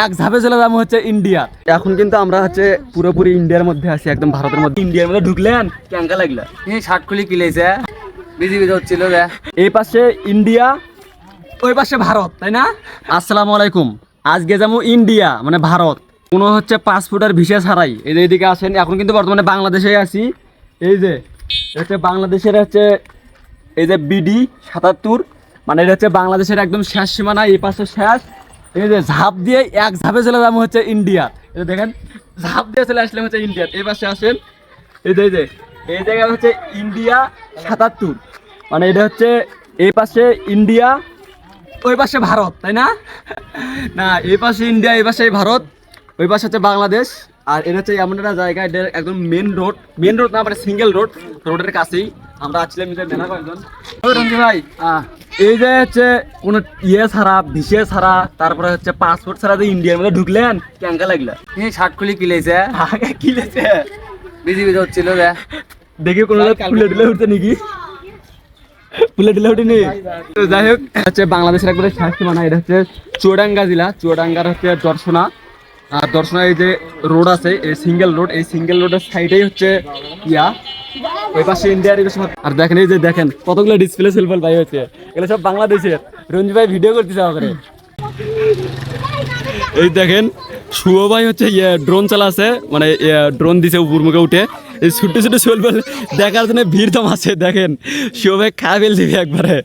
এক ঝাপে চলে যাব হচ্ছে ইন্ডিয়া এখন কিন্তু আমরা হচ্ছে পুরোপুরি ইন্ডিয়ার মধ্যে আছি একদম ভারতের মধ্যে। ইন্ডিয়ার মধ্যে ঢুকলেন? কেঙ্কা লাগল। এই শার্ট খুলি কিলেছে বিজি বিজি হচ্ছিল রে। এই পাশে ইন্ডিয়া ওই পাশে ভারত তাই না? আসসালামু আলাইকুম। আজকে যাব ইন্ডিয়া মানে ভারত। কোনো হচ্ছে পাসপোর্ট আর ভিসা ছাড়াই। এই যে এদিকে আসেন এখন কিন্তু বর্তমানে বাংলাদেশে আছি। এই যে এটা হচ্ছে বাংলাদেশের হচ্ছে এই যে বিডি সাতাত্তর মানে এটা হচ্ছে বাংলাদেশের একদম শেষ সীমানা এই পাশে শেষ। এই যে ঝাঁপ দিয়ে এক ঝাঁপে চলে যাব হচ্ছে ইন্ডিয়া। যে দেখেন, ঝাঁপ দিয়ে চলে আসলাম হচ্ছে ইন্ডিয়া। এই পাশে আসেন, এই যে এই যে, এই জায়গায় হচ্ছে ইন্ডিয়া সাতাত্তর। মানে এটা হচ্ছে এই পাশে ইন্ডিয়া, ওই পাশে ভারত, তাই না? না, এই পাশে ইন্ডিয়া, এই পাশে ভারত, ওই পাশে হচ্ছে বাংলাদেশ। আর এটা হচ্ছে এমন একটা জায়গা, এটা একদম মেন রোড মেন রোড না মানে সিঙ্গেল রোড রোডের কাছেই। আমরা আসছিলাম মেলা কয়েকজন ভাই এই যে হচ্ছে কোনো ইয়ে ছাড়া ভিসে ছাড়া তারপরে হচ্ছে পাসপোর্ট ছাড়া যে ইন্ডিয়ার মধ্যে ঢুকলেন কেঙ্কা লাগল? এই শার্ট খুলি কিলেছে আগে কি লেছে বিজি বিজি হচ্ছিল দেখি কোনো ফুলে দিলে উঠছে নাকি? ফুলে দিলে উঠেনি? তো যাই হোক হচ্ছে বাংলাদেশের একবারে শাস্তি মানা এটা হচ্ছে চুয়াডাঙ্গা জেলা চুয়াডাঙ্গার হচ্ছে দর্শনা। আর দর্শনা এই যে রোড আছে এই সিঙ্গেল রোড এই সিঙ্গেল রোডের সাইডেই হচ্ছে ইয়া। ওই পাশে ইন্ডিয়ার ভারত। আর দেখেন, এই যে দেখেন, কতগুলো ডিসপ্লে সেলফেল ভাই হচ্ছে এগুলো সব বাংলাদেশের। ভাই ভিডিও করতেছে আমাকে। এই দেখেন শুভ ভাই হচ্ছে ইয়ে ড্রোন মানে ড্রোন দিছে উপর মুখে উঠে। এই ছুটে ছুটে চলবে দেখার জন্য ভিড় তো আছে দেখেন। শুভ ভাই খা ফেলছে একবারে।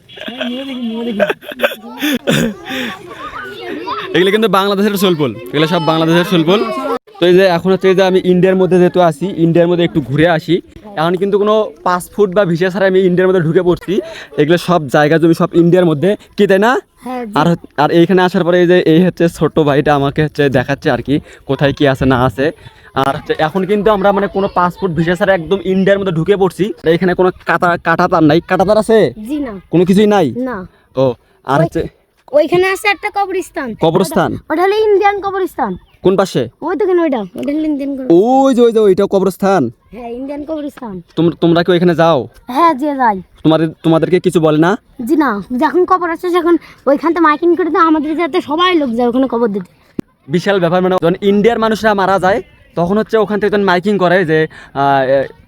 এগুলো কিন্তু বাংলাদেশের সোলপোল এগুলো সব বাংলাদেশের সোলপোল তো এই যে এখন হচ্ছে যে আমি ইন্ডিয়ার মধ্যে যেহেতু আসি ইন্ডিয়ার মধ্যে একটু ঘুরে আসি। এখন কিন্তু কোনো পাসপোর্ট বা ভিসা ছাড়া আমি ইন্ডিয়ার মধ্যে ঢুকে পড়ছি। এগুলো সব জায়গা জমি সব ইন্ডিয়ার মধ্যে। কি তাই না? হ্যাঁ আর আর এইখানে আসার পরে এই যে এই হচ্ছে ছোট ভাইটা আমাকে হচ্ছে দেখাচ্ছে আর কি কোথায় কি আছে না আছে। আর হচ্ছে এখন কিন্তু আমরা মানে কোনো পাসপোর্ট ভিসা ছাড়া একদম ইন্ডিয়ার মধ্যে ঢুকে পড়ছি। এখানে কোনো কাটা কাটাতার নাই। কাটাতার আছে? কোনো কিছুই নাই? ও আর হচ্ছে ওইখানে আছে একটা কবরস্থান। কবরস্থান? ওটা হলো ইন্ডিয়ান কবরস্থান। কোন পাশে? ওই দেখেন ওইটা? ওইটা হলো ইন্ডিয়ান কবর ওই যে ওই যে ওইটা কবরস্থান। হ্যাঁ ইন্ডিয়ান কবরস্থান। তোমরা তোমরা কি ওইখানে যাও? হ্যাঁ যে যাই। তোমাদের তোমাদেরকে কিছু বলে না? জি না যখন কবর আছে যখন ওইখান থেকে মাইকিং করে তো আমাদের যাতে সবাই লোক যায় ওখানে কবর দিতে। বিশাল ব্যাপার মানে যখন ইন্ডিয়ার মানুষরা মারা যায় তখন হচ্ছে ওখান থেকে তখন মাইকিং করে যে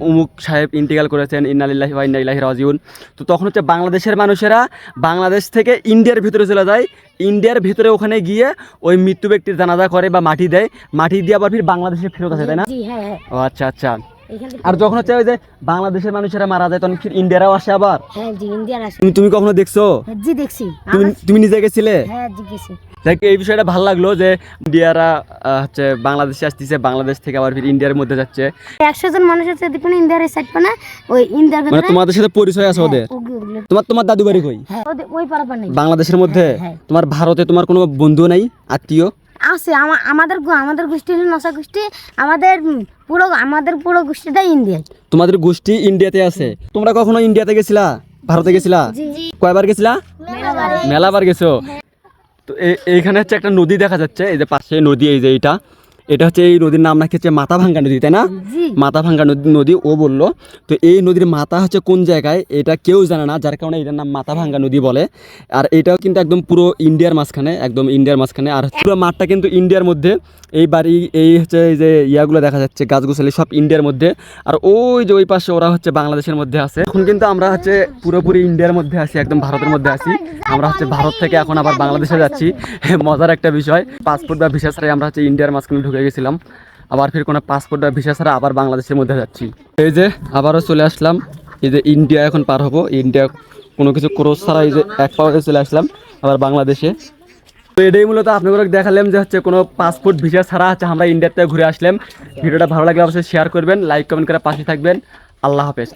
উমুক সাহেব ইন্টিকাল করেছেন ইন্নালিল্লাহি ওয়া ইন্না ইলাইহি রাজিউন। তো তখন হচ্ছে বাংলাদেশের মানুষেরা বাংলাদেশ থেকে ইন্ডিয়ার ভিতরে চলে যায়। ইন্ডিয়ার ভিতরে ওখানে গিয়ে ওই মৃত্যু ব্যক্তির জানাজা করে বা মাটি দেয়। মাটি দিয়ে আবার ফির বাংলাদেশে ফেরত আসে তাই না? হ্যাঁ হ্যাঁ। ও আচ্ছা আচ্ছা। আর যখন হচ্ছে ওই যে বাংলাদেশের মানুষেরা মারা যায় তখন ইন্ডিয়ারাও আসে আবার? হ্যাঁ জি তুমি তুমি কখনো দেখছ? হ্যাঁ, জি দেখছি। তুমি তুমি নিজে গেছিলে? হ্যাঁ জি গেছি। দেখ এই বিষয়টা ভালো লাগল যে ইন্ডিয়ারা হচ্ছে বাংলাদেশে আসতেছে বাংলাদেশ থেকে আবার ফির ইন্ডিয়ার মধ্যে যাচ্ছে। একশো জন মানুষ আছে দেখুন ইন্ডিয়ার সাইড পানে ওই ইন্ডিয়ার মানে তোমাদের সাথে পরিচয় আছে ওদের? হ্যাঁ, তোমার তোমার দাদু বাড়ি কই? হ্যাঁ ওই পারাপার নেই। বাংলাদেশের মধ্যে? হ্যাঁ। তোমার ভারতে তোমার কোনো বন্ধু নাই? আত্মীয়? আছে আমা- আমাদের আমাদের গোষ্ঠী হলো নশা গোষ্ঠী আমাদের পুরো আমাদের পুরো গোষ্ঠীটা ইন্ডিয়ান। তোমাদের গোষ্ঠী ইন্ডিয়াতে আছে? তোমরা কখনো ইন্ডিয়াতে গেছিলা? ভারতে গেছিলা? কয়বার গেছিলা? মেলাবার। গেছো। তো এইখানে হচ্ছে একটা নদী দেখা যাচ্ছে এই যে পাশে নদী এই যে এইটা। এটা হচ্ছে এই নদীর নাম নাকি হচ্ছে মাথা ভাঙ্গা নদী তাই না? মাথা ভাঙ্গা নদী নদী ও বলল। তো এই নদীর মাথা হচ্ছে কোন জায়গায়? এটা কেউ জানে না যার কারণে এটার নাম মাথা ভাঙ্গা নদী বলে। আর এটাও কিন্তু একদম পুরো ইন্ডিয়ার মাঝখানে একদম ইন্ডিয়ার মাঝখানে। আর পুরো মাঠটা কিন্তু ইন্ডিয়ার মধ্যে এই বাড়ি এই হচ্ছে এই যে ইয়াগুলো দেখা যাচ্ছে গাছগুছালি সব ইন্ডিয়ার মধ্যে। আর ওই যে ওই পাশে ওরা হচ্ছে বাংলাদেশের মধ্যে আছে। এখন কিন্তু আমরা হচ্ছে পুরোপুরি ইন্ডিয়ার মধ্যে আছি একদম ভারতের মধ্যে আছি। আমরা হচ্ছে ভারত থেকে এখন আবার বাংলাদেশে যাচ্ছি। মজার একটা বিষয় পাসপোর্ট বা ভিসা ছাড়াই আমরা হচ্ছে ইন্ডিয়ার মাঝখানে ঢুকে গেছিলাম। আবার ফির কোনো পাসপোর্ট বা ভিসা ছাড়া আবার বাংলাদেশের মধ্যে যাচ্ছি। এই যে আবারও চলে আসলাম। এই যে ইন্ডিয়া এখন পার হব। ইন্ডিয়া কোনো কিছু ক্রোশ ছাড়া এই যে এক পাওয়াতে চলে আসলাম। আবার বাংলাদেশে। তো এটাই মূলত আপনাদের দেখালাম যে হচ্ছে কোনো পাসপোর্ট ভিসা ছাড়া হচ্ছে আমরা ইন্ডিয়াতে ঘুরে আসলাম। ভিডিওটা ভালো লাগলে অবশ্যই শেয়ার করবেন লাইক কমেন্ট করে পাশে থাকবেন। আল্লাহ হাফেজ।